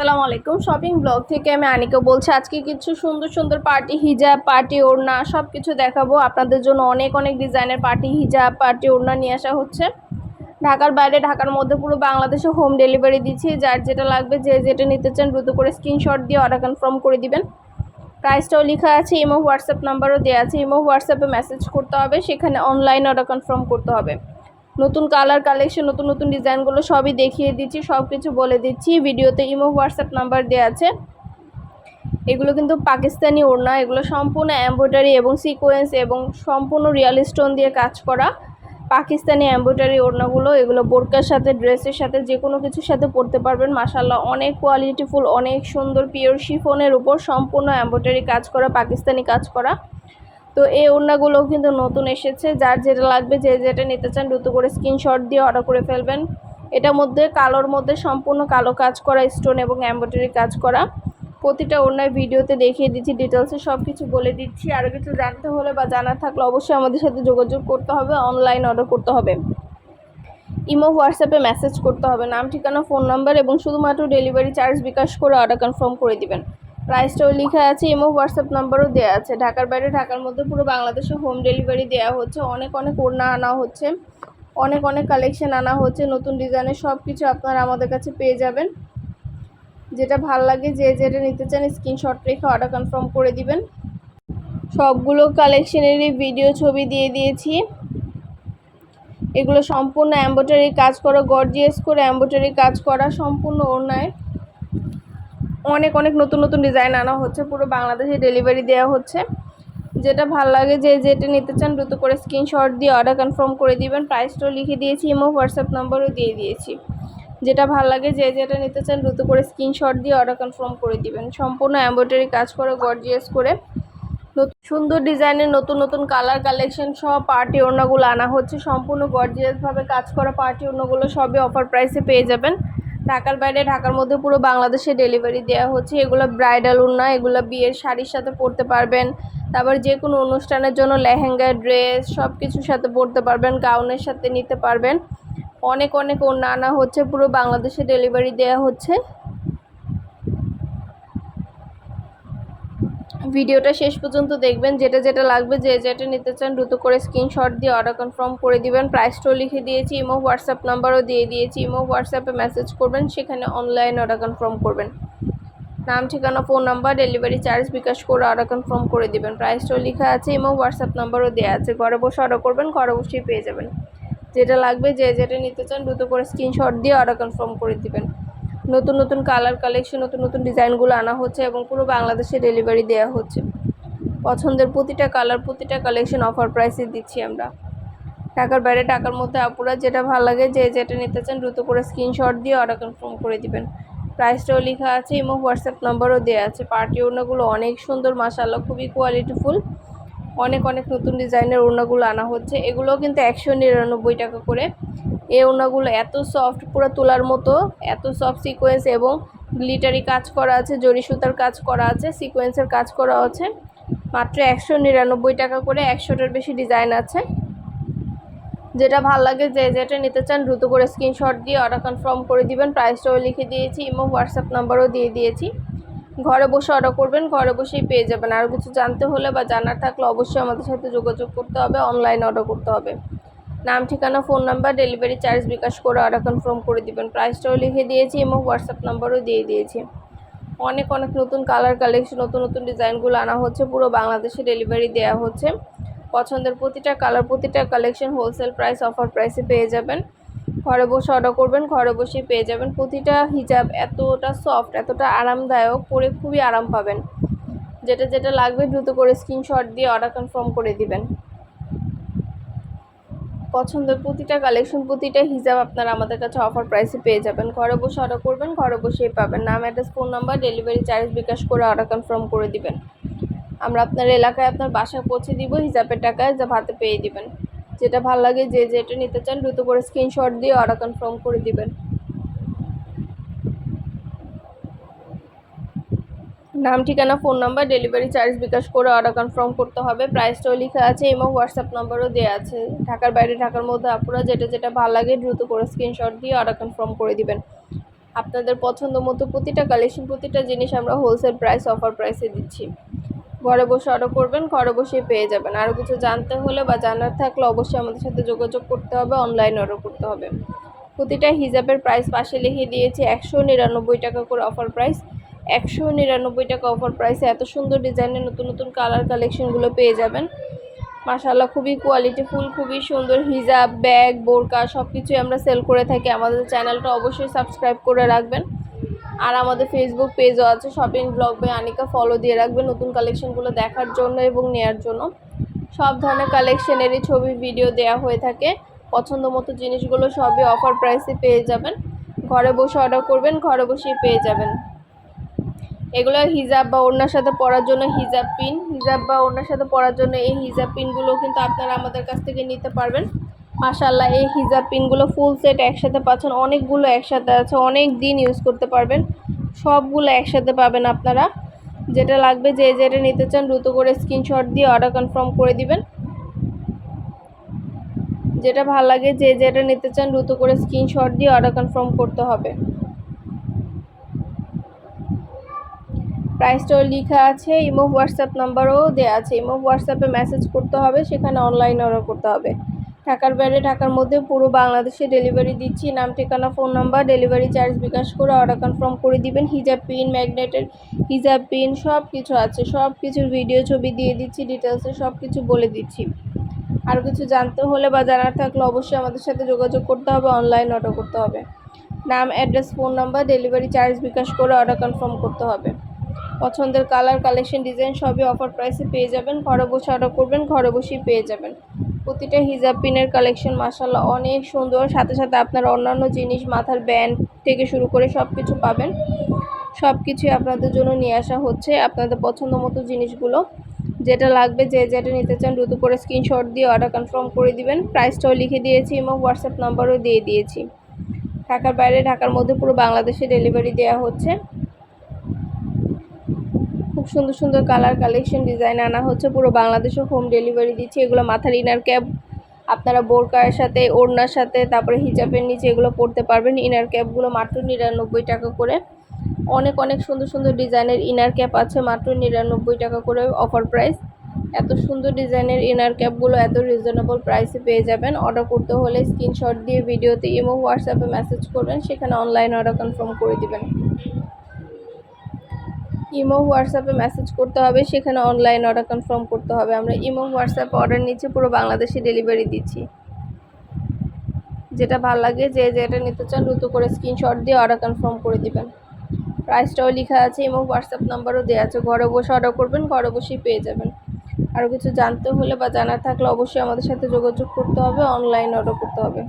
আসসালামু আলাইকুম। Shopping blog থেকে আমি আনিকা বলছি, আজকে কিছু সুন্দর সুন্দর পার্টি, হিজাব, পার্টি ওড়না সব কিছু দেখাবো। আপনাদের জন্য অনেক অনেক ডিজাইনের পার্টি, হিজাব, পার্টি ওড়না নিয়ে আসা হচ্ছে। ঢাকার বাইরে, ঢাকার মধ্যে পুরো বাংলাদেশে হোম ডেলিভারি দিচ্ছি। যার যেটা লাগবে, যে যেটা নিতে চান দ্রুত করে স্ক্রিনশট দিয়ে অর্ডার কনফার্ম করে দিবেন। প্রাইসটাও লেখা আছে, ইমো হোয়াটসঅ্যাপ নাম্বারও দেওয়া আছে। ইমো হোয়াটসঅ্যাপে মেসেজ করতে হবে, সেখানে অনলাইন অর্ডার কনফার্ম করতে হবে। নতুন কালার কালেকশন নতুন নতুন ডিজাইনগুলো সবই দেখিয়ে দিচ্ছি সব কিছু বলে দিচ্ছি। ভিডিওতে ইমো হোয়াটসঅ্যাপ নাম্বার দেওয়া আছে। এগুলো কিন্তু পাকিস্তানি ওড়না, এগুলো সম্পূর্ণ এম্ব্রয়ডারি এবং সিকোয়েন্স এবং সম্পূর্ণ রিয়াল স্টোন দিয়ে কাজ করা পাকিস্তানি এম্ব্রয়ডারি ওড়নাগুলো। এগুলো বোরকার সাথে, ড্রেসের সাথে যে কোনো কিছুর সাথে পরতে পারবেন। মাসাল্লাহ অনেক কোয়ালিটিফুল অনেক সুন্দর পিওর শিফনের উপর সম্পূর্ণ এম্ব্রয়ডারি কাজ করা, পাকিস্তানি কাজ করা। তো এই ওড়নাগুলোও কিন্তু নতুন এসেছে। যার যেটা লাগবে, যে যেটা নিতে চান, দ্রুত করে স্ক্রিনশট দিয়ে অর্ডার করে ফেলবেন। এটার মধ্যে কালোর মধ্যে সম্পূর্ণ কালো কাজ করা স্টোন এবং এম্ব্রয়ডারি কাজ করা। প্রতিটা ওড়নায় ভিডিওতে দেখিয়ে দিচ্ছি ডিটেলসে সব কিছু বলে দিচ্ছি। আরও কিছু জানতে হলে বা জানার থাকলে অবশ্যই আমাদের সাথে যোগাযোগ করতে হবে অনলাইন অর্ডার করতে হবে। ইমো, হোয়াটসঅ্যাপে মেসেজ করতে হবে। নাম, ঠিকানা ফোন নাম্বার এবং শুধুমাত্র ডেলিভারি চার্জ বিকাশ করে অর্ডার কনফার্ম করে দিবেন। প্রাইসটাও লেখা আছে, ইমো, হোয়াটসঅ্যাপ নাম্বারও দেওয়া আছে। ঢাকার বাইরে, ঢাকার মধ্যে পুরো বাংলাদেশে হোম ডেলিভারি দেওয়া হচ্ছে। অনেক অনেক ওড়না আনা হচ্ছে। অনেক অনেক কালেকশন আনা হচ্ছে। নতুন ডিজাইনের সব কিছু আপনারা আমাদের কাছে পেয়ে যাবেন। যেটা ভালো লাগে, যে যেটা নিতে চান স্ক্রিনশট রেখে অর্ডার কনফার্ম করে দিবেন। সবগুলো কালেকশনেরই ভিডিও ছবি দিয়ে দিয়েছি। এগুলো সম্পূর্ণ অ্যাম্বোটারি কাজ করা গর্জিয়াস করে অ্যাম্বোটারি কাজ করা, সম্পূর্ণ ওড়নায়। অনেক অনেক নতুন নতুন ডিজাইন আনা হচ্ছে। পুরো বাংলাদেশে ডেলিভারি দেওয়া হচ্ছে। যেটা ভালো লাগে যে, যেটা নিতে চান দ্রুত করে স্ক্রিনশট দিয়ে অর্ডার কনফার্ম করে দিবেন। প্রাইসটাও লিখে দিয়েছি এবং হোয়াটসঅ্যাপ নাম্বারও দিয়ে দিয়েছি। যেটা ভালো লাগে যে, যেটা নিতে চান দ্রুত করে স্ক্রিনশট দিয়ে অর্ডার কনফার্ম করে দিবেন। সম্পূর্ণ এম্ব্রয়ডারি কাজ করে গর্জিয়াস করে। সুন্দর ডিজাইনের নতুন নতুন কালার কালেকশন সব পার্টি ওড়নাগুলো আনা হচ্ছে। সম্পূর্ণ গর্জিয়াসভাবে কাজ করা পার্টি ওড়নাগুলো সবই অফার প্রাইসে পেয়ে যাবেন। ঢাকার বাইরে, ঢাকার মধ্যে পুরো বাংলাদেশে ডেলিভারি দেওয়া হচ্ছে। এগুলো ব্রাইডাল উন্না এগুলো বিয়ের শাড়ির সাথে পরতে পারবেন। তারপর যে কোনো অনুষ্ঠানের জন্য লেহেঙ্গা ড্রেস সব কিছুর সাথে পরতে পারবেন গাউনের সাথে নিতে পারবেন। অনেক অনেক ওড়না আনা হচ্ছে, পুরো বাংলাদেশে ডেলিভারি দেওয়া হচ্ছে। ভিডিওটা শেষ পর্যন্ত দেখবেন। যেটা যেটা লাগবে, যে যেটা নিতে চান দ্রুত করে স্ক্রিনশট দিয়ে অর্ডার কনফার্ম করে দিবেন। প্রাইসটাও লিখে দিয়েছি ইমো হোয়াটসঅ্যাপ নাম্বারও দিয়ে দিয়েছি। ইমো হোয়াটসঅ্যাপে মেসেজ করবেন, সেখানে অনলাইন অর্ডার কনফার্ম করবেন। নাম, ঠিকানা phone number delivery charge bKash করে অর্ডার কনফার্ম করে দিবেন। প্রাইসটাও লেখা আছে ইমো হোয়াটসঅ্যাপ নাম্বারও দেওয়া আছে। ঘরে বসে অর্ডার করবেন, ঘরে বসেই পেয়ে যাবেন। যেটা লাগবে, যে যেটা নিতে চান দ্রুত করে স্ক্রিনশট দিয়ে অর্ডার কনফার্ম করে দিবেন। নতুন নতুন কালার কালেকশন নতুন নতুন ডিজাইনগুলো আনা হচ্ছে এবং পুরো বাংলাদেশে ডেলিভারি দেওয়া হচ্ছে। পছন্দের প্রতিটা কালার প্রতিটা কালেকশন অফার প্রাইসে দিচ্ছি আমরা। টাকার বাইরে টাকার মধ্যে আপুরা যেটা ভালো লাগে, যে যেটা নিতে চান দ্রুত করে স্ক্রিনশট দিয়ে অর্ডার কনফার্ম করে দিবেন। প্রাইসটাও লেখা আছে এবং হোয়াটসঅ্যাপ নাম্বারও দেওয়া আছে। পার্টি ওড়নাগুলো অনেক সুন্দর মাসাল্লাহ খুবই কোয়ালিটিফুল অনেক অনেক নতুন ডিজাইনের ওড়নাগুলো আনা হচ্ছে। এগুলোও কিন্তু একশো নিরানব্বই টাকা করে এই ওড়নাগুলো এত সফট পুরো তোলার মতো, এত সফট সিকোয়েন্স এবং গ্লিটারি কাজ করা আছে, জরি সুতার কাজ করা আছে সিকোয়েন্সের কাজ করা আছে। মাত্র একশো নিরানব্বই টাকা করে একশোটার বেশি ডিজাইন আছে। যেটা ভালো লাগে যে যেটা নিতে চান দ্রুত করে স্ক্রিনশট দিয়ে অর্ডার কনফার্ম করে দিবেন। প্রাইসটাও লিখে দিয়েছি, এবং হোয়াটসঅ্যাপ নাম্বারও দিয়ে দিয়েছি। ঘরে বসে অর্ডার করবেন, ঘরে বসেই পেয়ে যাবেন। আর কিছু জানতে হলে বা জানার থাকলে অবশ্যই আমাদের সাথে যোগাযোগ করতে হবে অনলাইন অর্ডার করতে হবে। নাম, ঠিকানা, phone number, delivery charge bKash করে অর্ডার কনফার্ম করে দিবেন। প্রাইসটাও লিখে দিয়েছি এবং হোয়াটসঅ্যাপ নাম্বারও দিয়ে দিয়েছি। অনেক অনেক নতুন কালার কালেকশন, নতুন নতুন ডিজাইনগুলো আনা হচ্ছে। পুরো বাংলাদেশে ডেলিভারি দেওয়া হচ্ছে। পছন্দের প্রতিটা কালার, প্রতিটা কালেকশন হোলসেল প্রাইস, অফার প্রাইসে পেয়ে যাবেন। ঘরে বসে অর্ডার করবেন, ঘরে বসেই পেয়ে যাবেন। প্রতিটা হিজাব এতটা সফট এতটা আরামদায়ক, পরে খুবই আরাম পাবেন। যেটা যেটা লাগবে দ্রুত করে স্ক্রিনশট দিয়ে অর্ডার কনফার্ম করে দিবেন। পছন্দের প্রতিটা কালেকশন প্রতিটা হিজাব আপনারা আমাদের কাছে অফার প্রাইসে পেয়ে যাবেন। ঘরে বসে অর্ডার করবেন, ঘরে বসেই পাবেন। নাম address phone number delivery charge bKash করে অর্ডার কনফার্ম করে দিবেন। আমরা আপনার এলাকায় আপনার বাসায় পৌঁছে দিব হিজাবের টাকায় যা ভাতে পেয়ে দিবেন। যেটা ভালো লাগে যে যেটা নিতে চান, দ্রুত করে স্ক্রিনশট দিয়ে অর্ডার কনফার্ম করে দিবেন। নাম, ঠিকানা, phone number, delivery charge bKash করে অর্ডার কনফার্ম করতে হবে। প্রাইসটাও লেখা আছে এবং হোয়াটসঅ্যাপ নাম্বারও দেওয়া আছে। ঢাকার বাইরে, ঢাকার মধ্যে আপনারা যেটা যেটা ভালো লাগে দ্রুত করে স্ক্রিনশট দিয়ে অর্ডার কনফার্ম করে দিবেন। আপনাদের পছন্দ মতো প্রতিটা কালেকশন প্রতিটা জিনিস আমরা হোলসেল প্রাইস অফার প্রাইসে দিচ্ছি। ঘরে বসে অর্ডার করবেন, ঘরে বসেই পেয়ে যাবেন। আরও কিছু জানতে হলে বা জানার থাকলে অবশ্যই আমাদের সাথে যোগাযোগ করতে হবে অনলাইন অর্ডার করতে হবে। প্রতিটা হিজাবের প্রাইস পাশে লিখে দিয়েছি, একশো নিরানব্বই টাকা করে অফার প্রাইস একশো নিরানব্বই টাকা অফার প্রাইসে এত সুন্দর ডিজাইনের নতুন নতুন কালার কালেকশনগুলো পেয়ে যাবেন। মাশাল্লাহ খুবই কোয়ালিটিফুল খুবই সুন্দর হিজাব ব্যাগ বোরকা সব কিছুই আমরা সেল করে থাকি। আমাদের চ্যানেলটা অবশ্যই সাবস্ক্রাইব করে রাখবেন। আর আমাদের ফেসবুক পেজও আছে shopping blog by Anika follow দিয়ে রাখবেন নতুন কালেকশনগুলো দেখার জন্য এবং নেয়ার জন্য। সব ধরনের কালেকশনেরই ছবি ভিডিও দেওয়া হয়ে থাকে। পছন্দ মতো জিনিসগুলো সবই অফার প্রাইসে পেয়ে যাবেন। ঘরে বসে অর্ডার করবেন, ঘরে বসেই পেয়ে যাবেন। এগুলো হিজাব বা ওড়নার সাথে পরার জন্য হিজাব পিন। হিজাব বা ওড়নার সাথে পরার জন্য এই হিজাব পিনগুলো কিন্তু আপনারা আমাদের কাছ থেকে নিতে পারবেন। মাশাল্লাহ এই হিজাব পিনগুলো ফুল সেট একসাথে পাচ্ছেন। অনেকগুলো একসাথে আছে, অনেক দিন ইউজ করতে পারবেন। সবগুলো একসাথে পাবেন আপনারা। যেটা লাগবে যে যেটা নিতে চান দ্রুত করে স্ক্রিনশট দিয়ে অর্ডার কনফার্ম করে দিবেন। যেটা ভালো লাগে যে যেটা নিতে চান দ্রুত করে স্ক্রিনশট দিয়ে অর্ডার কনফার্ম করতে হবে। প্রাইসটাও লেখা আছে, ইমো, হোয়াটসঅ্যাপ নাম্বারও দেওয়া আছে। ইমো, হোয়াটসঅ্যাপে মেসেজ করতে হবে, সেখানে অনলাইন অর্ডার করতে হবে। ঢাকার বাইরে, ঢাকার মধ্যে পুরো বাংলাদেশে ডেলিভারি দিচ্ছি। নাম, ঠিকানা phone number delivery charge bKash করে অর্ডার কনফার্ম করে দিবেন। হিজাব পিন ম্যাগনেটের হিজাব পিন সব কিছু আছে। সব কিছুর ভিডিও ছবি দিয়ে দিচ্ছি ডিটেলসে সব কিছু বলে দিচ্ছি। আর কিছু জানতে হলে বা জানার থাকলে অবশ্যই আমাদের সাথে যোগাযোগ করতে হবে অনলাইন অর্ডার করতে হবে। নাম address phone number delivery charge bKash করে অর্ডার কনফার্ম করতে হবে। পছন্দের কালার কালেকশন ডিজাইন সবই অফার প্রাইসে পেয়ে যাবেন। ঘরে বসে অর্ডার করবেন, ঘরে বসেই পেয়ে যাবেন। প্রতিটা হিজাব পিনের কালেকশন মাসাল্লাহ অনেক সুন্দর। সাথে সাথে আপনার অন্যান্য জিনিস, মাথার ব্যান্ড থেকে শুরু করে সব কিছু পাবেন। সব কিছুই আপনাদের জন্য নিয়ে আসা হচ্ছে। আপনাদের পছন্দ মতো জিনিসগুলো, যেটা লাগবে, যে যেটা নিতে চান, দ্রুত করে স্ক্রিনশট দিয়ে অর্ডার কনফার্ম করে দিবেন। প্রাইসটাও লিখে দিয়েছি, এবং হোয়াটসঅ্যাপ নাম্বারও দিয়ে দিয়েছি। ঢাকার বাইরে, ঢাকার মধ্যে পুরো বাংলাদেশে ডেলিভারি দেওয়া হচ্ছে। খুব সুন্দর সুন্দর কালার কালেকশন ডিজাইন আনা হচ্ছে। পুরো বাংলাদেশে হোম ডেলিভারি দিচ্ছে। এগুলো মাথার ইনার ক্যাপ আপনারা বোরকার সাথে, ওড়নার সাথে, তারপরে হিজাবের নিচে এগুলো পরতে পারবেন। ইনার ক্যাপগুলো মাত্র নিরানব্বই টাকা করে। অনেক অনেক সুন্দর সুন্দর ডিজাইনের ইনার ক্যাপ আছে, মাত্র নিরানব্বই টাকা করে অফার প্রাইস এত সুন্দর ডিজাইনের ইনার ক্যাপগুলো এত রিজনেবল প্রাইসে পেয়ে যাবেন। অর্ডার করতে হলে স্ক্রিনশট দিয়ে ভিডিওতে ইমো হোয়াটসঅ্যাপে মেসেজ করবেন। সেখানে অনলাইন অর্ডার কনফার্ম করে দিবেন। ইমো হোয়াটসঅ্যাপে মেসেজ করতে হবে, সেখানে অনলাইন অর্ডার কনফার্ম করতে হবে। আমরা ইমো হোয়াটসঅ্যাপে অর্ডার নিচ্ছে, পুরো বাংলাদেশে ডেলিভারি দিচ্ছি। যেটা ভালো লাগে, যে যেটা নিতে চান, দ্রুত করে স্ক্রিনশট দিয়ে অর্ডার কনফার্ম করে দিবেন। প্রাইসটাও লেখা আছে এবং হোয়াটসঅ্যাপ নাম্বারও দেওয়া আছে। ঘরে বসে অর্ডার করবেন, ঘরে বসেই পেয়ে যাবেন। আরও কিছু জানতে হলে বা জানার থাকলে অবশ্যই আমাদের সাথে যোগাযোগ করতে হবে অনলাইন অর্ডার করতে হবে।